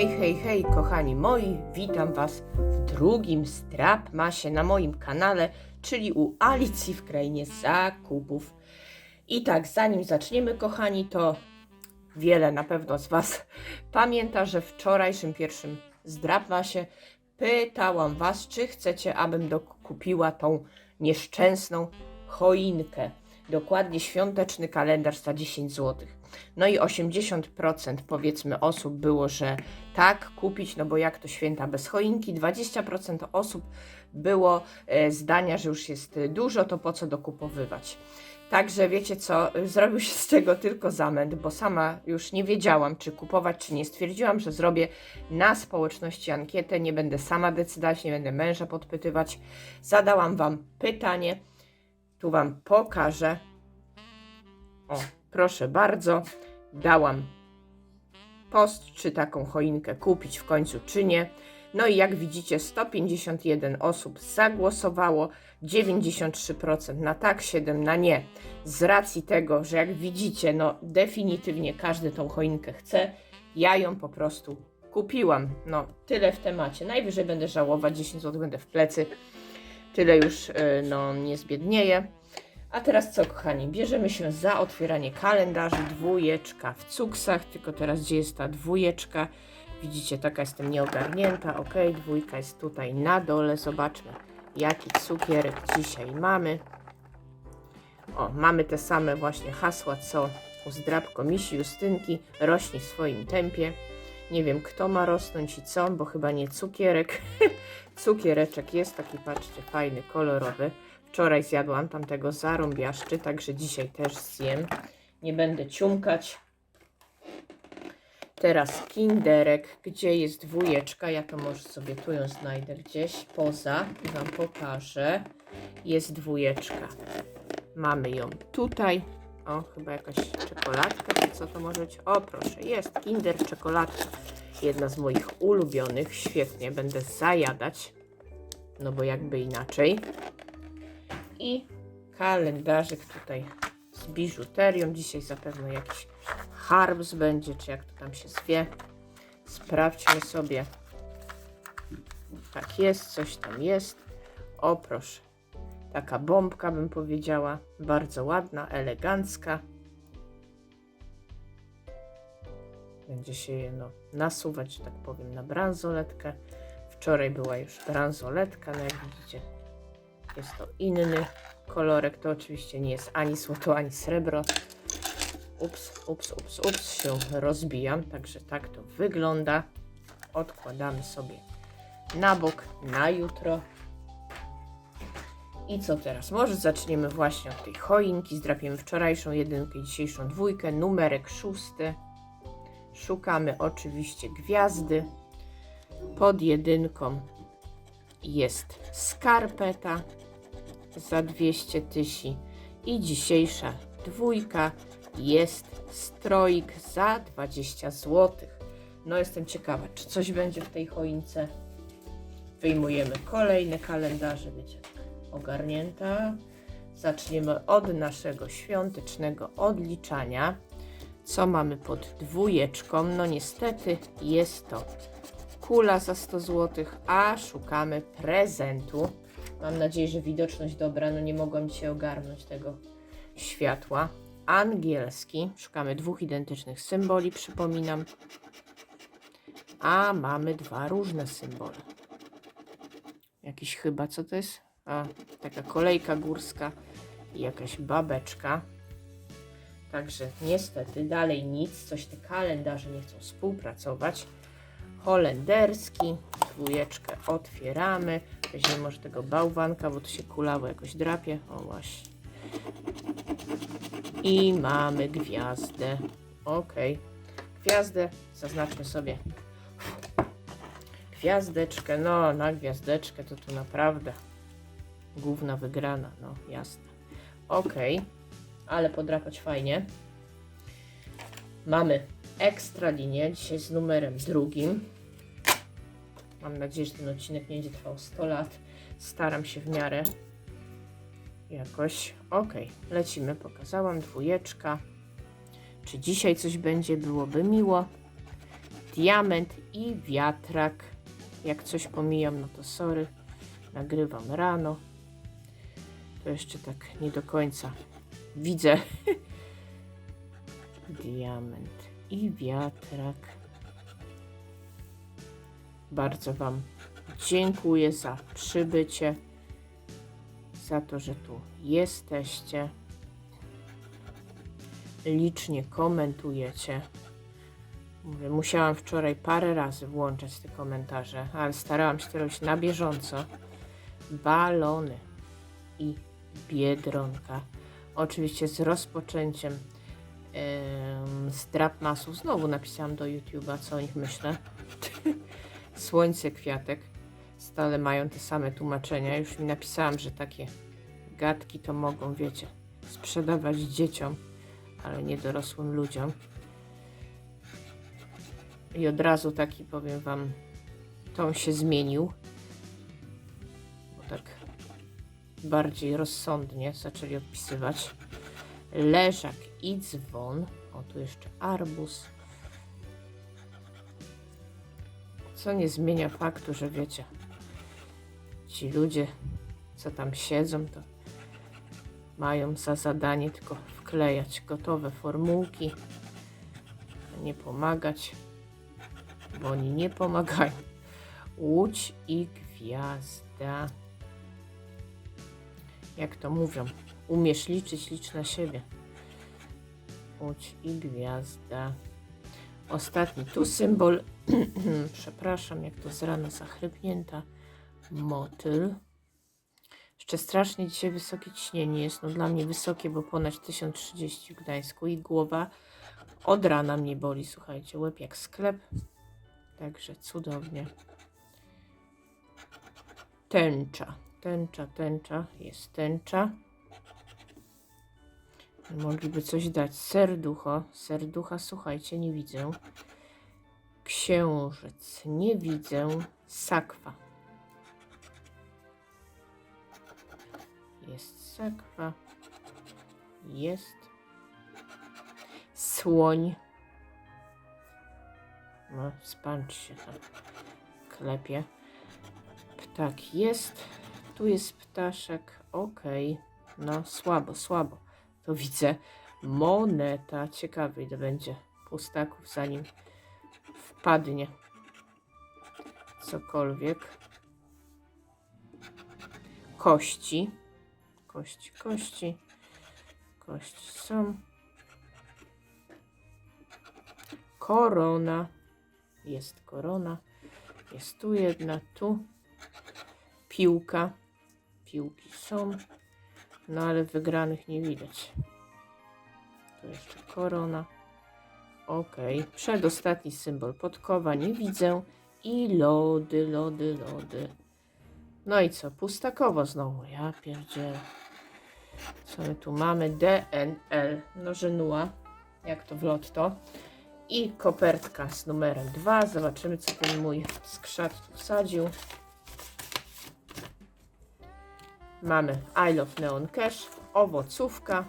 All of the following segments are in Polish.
Hej, hej, hej, kochani moi, witam Was w drugim Strapmasie na moim kanale, czyli u Alicji w krainie zakupów. I tak, zanim zaczniemy, kochani, to wiele na pewno z Was pamięta, że wczorajszym pierwszym Zdrapmasie pytałam Was, czy chcecie, abym dokupiła tą nieszczęsną choinkę. Dokładnie świąteczny kalendarz za 10 zł. No i 80% powiedzmy osób było, że tak kupić, no bo jak to święta bez choinki. 20% osób było e, zdania, że już jest e, dużo, to po co dokupowywać. Także wiecie co, e, zrobił się z tego tylko zamęt, bo sama już nie wiedziałam, czy kupować, czy nie. Stwierdziłam, że zrobię na społeczności ankietę, nie będę sama decydować, nie będę męża podpytywać. Zadałam Wam pytanie, tu Wam pokażę. O, proszę bardzo, dałam post, czy taką choinkę kupić w końcu, czy nie. No i jak widzicie, 151 osób zagłosowało, 93% na tak, 7 na nie. Z racji tego, że jak widzicie, no definitywnie każdy tą choinkę chce, ja ją po prostu kupiłam. No, tyle w temacie. Najwyżej będę żałować, 10 zł będę w plecy. Tyle już, yy, no, nie zbiednieje. A teraz co, kochani? Bierzemy się za otwieranie kalendarzy. Dwójeczka w cuksach, tylko teraz gdzie jest ta dwójeczka? Widzicie, taka jestem nieogarnięta. Ok, dwójka jest tutaj na dole. Zobaczmy, jaki cukierek dzisiaj mamy. O, mamy te same właśnie hasła, co u zdrabko misi Justynki. Rośnij w swoim tempie. Nie wiem, kto ma rosnąć i co, bo chyba nie cukierek. Cukiereczek jest taki, patrzcie, fajny, kolorowy. Wczoraj zjadłam tamtego zarąbiaszczy, także dzisiaj też zjem. Nie będę ciumkać. Teraz kinderek, gdzie jest dwójeczka, ja to może sobie tu ją znajdę gdzieś poza i Wam pokażę. Jest dwójeczka. Mamy ją tutaj. O, chyba jakaś czekoladka, co to może być? O, proszę, jest kinder czekoladka. Jedna z moich ulubionych, świetnie, będę zajadać. No bo jakby inaczej i kalendarzyk tutaj z biżuterią. Dzisiaj zapewne jakiś harbs będzie, czy jak to tam się zwie. Sprawdźmy sobie. Tak jest, coś tam jest. O proszę. Taka bombka bym powiedziała. Bardzo ładna, elegancka. Będzie się je no, nasuwać, tak powiem, na bransoletkę. Wczoraj była już bransoletka, no jak widzicie, jest to inny kolorek. To oczywiście nie jest ani złoto, ani srebro. Ups, ups, ups, ups, się rozbijam. Także tak to wygląda. Odkładamy sobie na bok na jutro. I co teraz? Może zaczniemy właśnie od tej choinki. Zdrapiemy wczorajszą jedynkę dzisiejszą dwójkę. Numerek szósty. Szukamy oczywiście gwiazdy. Pod jedynką jest skarpeta za 200 tysięcy i dzisiejsza dwójka jest stroik za 20 zł. No jestem ciekawa, czy coś będzie w tej choince. Wyjmujemy kolejne kalendarze, wiecie, ogarnięta. Zaczniemy od naszego świątecznego odliczania. Co mamy pod dwójeczką? No niestety jest to kula za 100 zł, a szukamy prezentu. Mam nadzieję, że widoczność dobra, no nie mogłam dzisiaj ogarnąć tego światła. Angielski, szukamy dwóch identycznych symboli, przypominam. A mamy dwa różne symbole. Jakiś chyba, co to jest? A, taka kolejka górska i jakaś babeczka. Także niestety dalej nic, coś te kalendarze nie chcą współpracować holenderski. Dwójeczkę otwieramy. Weźmiemy może tego bałwanka, bo to się kulało jakoś drapie. O właśnie. I mamy gwiazdę. Ok. Gwiazdę zaznaczmy sobie. Gwiazdeczkę. No, na gwiazdeczkę to tu naprawdę główna wygrana. No, jasne. Ok. Ale podrapać fajnie. Mamy ekstra linię, dzisiaj z numerem drugim. Mam nadzieję, że ten odcinek nie będzie trwał 100 lat. Staram się w miarę jakoś. Ok, lecimy. Pokazałam dwójeczka. Czy dzisiaj coś będzie? Byłoby miło. diament i wiatrak. Jak coś pomijam, no to sorry. Nagrywam rano. To jeszcze tak nie do końca widzę. diament i wiatrak. Bardzo Wam dziękuję za przybycie, za to, że tu jesteście. Licznie komentujecie. Mówię, musiałam wczoraj parę razy włączać te komentarze, ale starałam się to robić na bieżąco. Balony i biedronka. Oczywiście z rozpoczęciem em, z Drapmasów. Znowu napisałam do YouTube'a, co o nich myślę. Słońce, kwiatek. Stale mają te same tłumaczenia. Już mi napisałam, że takie gadki to mogą, wiecie, sprzedawać dzieciom, ale nie dorosłym ludziom. I od razu taki, powiem Wam, ton się zmienił. Bo tak bardziej rozsądnie zaczęli odpisywać. Leżak i dzwon. O, tu jeszcze arbus. Co nie zmienia faktu, że wiecie, ci ludzie, co tam siedzą, to mają za zadanie tylko wklejać gotowe formułki, nie pomagać, bo oni nie pomagają. Łódź i gwiazda. Jak to mówią, umiesz liczyć, licz na siebie. Łódź i gwiazda. Ostatni tu symbol, przepraszam, jak to z rana zachrypnięta, motyl. Jeszcze strasznie dzisiaj wysokie ciśnienie jest, no dla mnie wysokie, bo ponad 1030 w Gdańsku i głowa od rana mnie boli, słuchajcie, łeb jak sklep, także cudownie. Tęcza, tęcza, tęcza, jest tęcza. Mogliby coś dać. Serducho. Serducha, słuchajcie, nie widzę. Księżyc. Nie widzę. Sakwa. Jest sakwa. Jest. Słoń. No, spancz się tam klepie. Ptak jest. Tu jest ptaszek. Okej. No, słabo, słabo to widzę moneta. Ciekawy ile będzie pustaków zanim wpadnie cokolwiek. Kości. Kości, kości. Kości są. Korona. Jest korona. Jest tu jedna, tu. Piłka. Piłki są. No ale wygranych nie widać. Tu jeszcze korona. Ok. Przedostatni symbol podkowa nie widzę. I lody, lody, lody. No i co? Pustakowo znowu. Ja pierdzielę. Co my tu mamy? DNL. No żenua. Jak to w lotto. I kopertka z numerem 2. Zobaczymy, co ten mój skrzat tu wsadził. Mamy I Love Neon Cash, owocówka,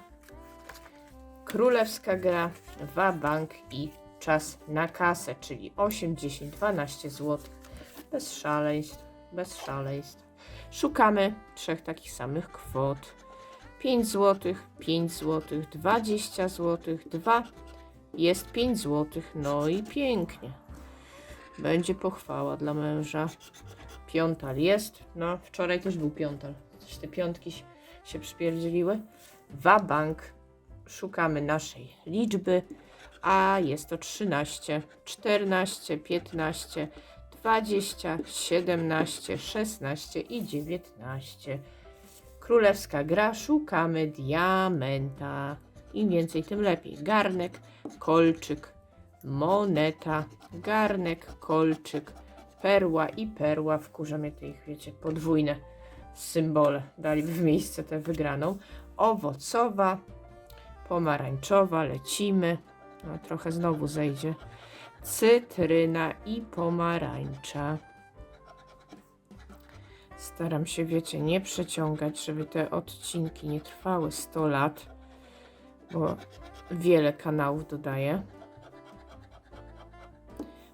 królewska gra, Wabank i czas na kasę, czyli 8, 10, 12 zł. Bez szaleństw, bez szaleństw. Szukamy trzech takich samych kwot. 5 zł, 5 zł, 20 zł, 2 jest 5 zł. No i pięknie. Będzie pochwała dla męża. Piątal jest. No, wczoraj też był piątal. Coś te piątki się- się przypierdzieliły. Wabank. Szukamy naszej liczby. A jest to 13, 14, 15, 20, 17, 16 i 19. Królewska gra. Szukamy diamenta. Im więcej, tym lepiej. Garnek, kolczyk, moneta, garnek, kolczyk, perła i perła. Wkurza mnie te ich, wiecie, podwójne symbole. Daliby w miejsce tę wygraną. Owocowa, pomarańczowa, lecimy. No, trochę znowu zejdzie. Cytryna i pomarańcza. Staram się, wiecie, nie przeciągać, żeby te odcinki nie trwały 100 lat, bo wiele kanałów dodaję.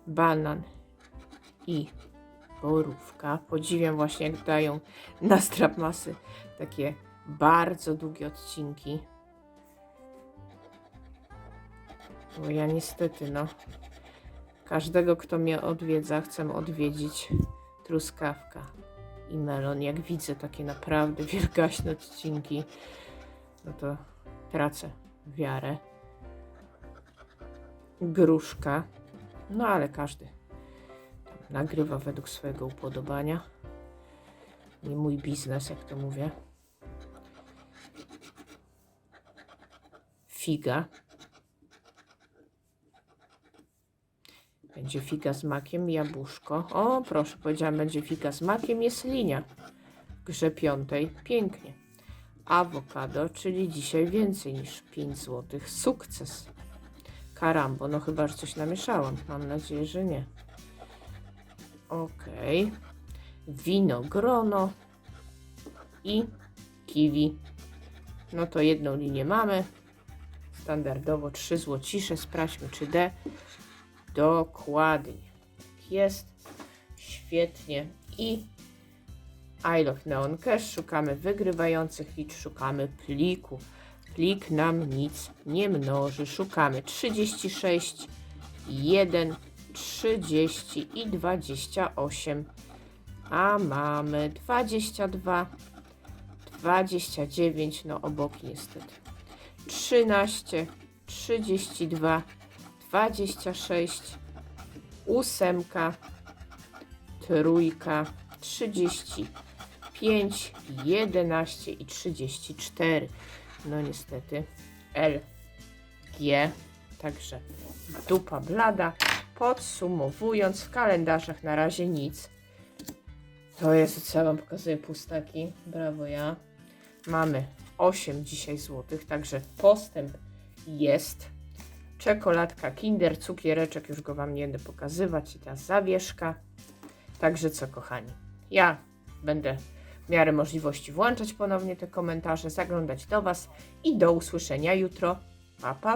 banan i borówka. Podziwiam właśnie, jak dają na strap masy takie bardzo długie odcinki. Bo ja niestety, no, każdego, kto mnie odwiedza, chcę odwiedzić truskawka i melon. Jak widzę takie naprawdę wielgaśne odcinki, no to tracę wiarę. Gruszka, no ale każdy nagrywa według swojego upodobania. Nie mój biznes, jak to mówię. Figa. Będzie figa z makiem, jabłuszko. O, proszę, powiedziałam, będzie figa z makiem, jest linia. Grze piątej. Pięknie. Awokado, czyli dzisiaj więcej niż 5 zł. Sukces. Karambo, no chyba, że coś namieszałam. Mam nadzieję, że nie. Okej. Wino grono i kiwi. No to jedną linię mamy. Standardowo 3 złocisze. Sprawdźmy, czy D. Dokładnie. Jest. Świetnie. I I love Neon Cash. Szukamy wygrywających licz. Szukamy pliku. Plik nam nic nie mnoży. Szukamy 36, 1, 30 i 28. A mamy 22, 29, no obok niestety. 13, 32, 26, ósemka, trójka, 35, 11 i 34. No niestety L, G, także dupa blada. Podsumowując, w kalendarzach na razie nic. To jest, co ja wam pokazuję, pustaki. Brawo ja. Mamy 8 dzisiaj złotych, także postęp jest. Czekoladka Kinder, cukiereczek, już go wam nie będę pokazywać. I ta zawieszka. Także co, kochani, ja będę w miarę możliwości włączać ponownie te komentarze, zaglądać do Was i do usłyszenia jutro. Pa, pa.